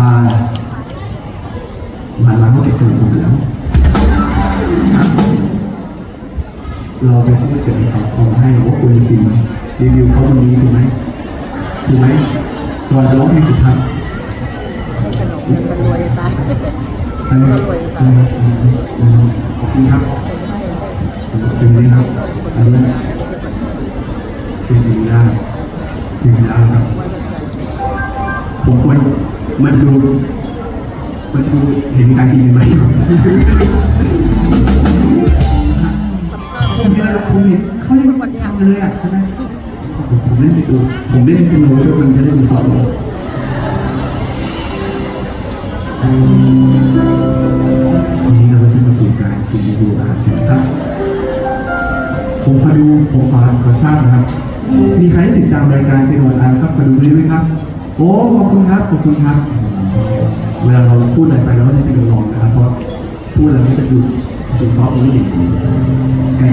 อ่ามาล้างก็เก็บเงินผมแล้วครับเราไปพูดกันเขาขอให้ว่าคุณจริงรีวิวเขาวันนี้ถูกไหมถูกไหมก่อนจะร้องเพลงสุดท้ายมันรวยตายใช่ไหมใช่ไหมขอบคุณครับขอบคุณครับอันนี้ มันดูมันดูเห็นการกินไหมผมเห็นผมเห็นเขายังเลยอะใช่ไหมผมเล่นไปดูผมเล่นเป็นโน้ตมันจะได้มีความรู้วันนี้เราจะมาสู่การกินดูอาหารครับผมขอดูผมขอขอทราบนะครับ มีใครติดตามรายการเป็นออนไลน์ครับขอดูด้ไหมครับ อ้ขอบคุณครับขอบคุณครับ เวลาเราพูดอะไรไปเราก็จะเป็นหลองนะครับเพราะพูดแล้วมันจะหยุดหยุดเพราะไม่ดีการกินอาหารต้นครับ